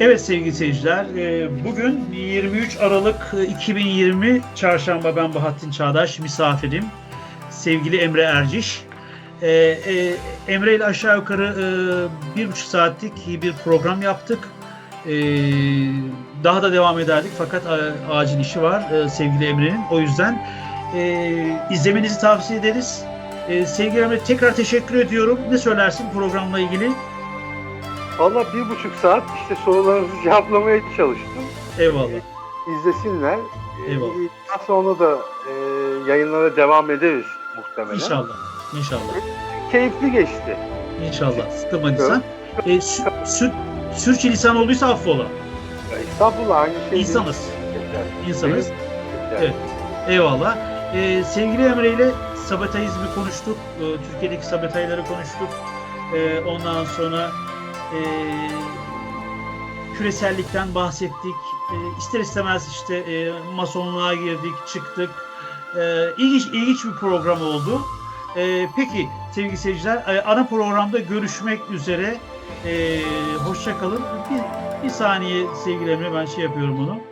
Evet sevgili seyirciler, e, bugün 23 Aralık e, 2020 Çarşamba ben Bahattin Çağdaş, misafirim sevgili Emre Erciş. E, e, Emre ile aşağı yukarı e, bir buçuk saatlik bir program yaptık. E, daha da devam ederdik fakat acil işi var e, sevgili Emre'nin. O yüzden e, izlemenizi tavsiye ederiz. E, sevgili Emre tekrar teşekkür ediyorum. Ne söylersin programla ilgili? Valla bir buçuk saat işte sorularınızı cevaplamaya çalıştım. Eyvallah. İzlesinler. Eyvallah. Ee, Daha sonra da e, yayınlara devam ederiz muhtemelen. İnşallah. İnşallah. Keyifli geçti. İnşallah. Sıkılmadıysan. E, sü- sü- sürçülisan olduysa affola. Estağfurullah aynı şey. İnsanız. değil. İnsanız. Yeter. Evet. Eyvallah. E, sevgili Emre ile sabotajizmi konuştuk. E, Türkiye'deki sabotajları konuştuk. E, ondan sonra e, küresellikten bahsettik. E, ister istemez işte e, masonluğa girdik, çıktık. E, ilginç ilginç bir program oldu. E, peki sevgili seyirciler, e, ana programda görüşmek üzere. E, hoşça kalın. Bir, bir saniye sevgili Emre ben şey yapıyorum bunu.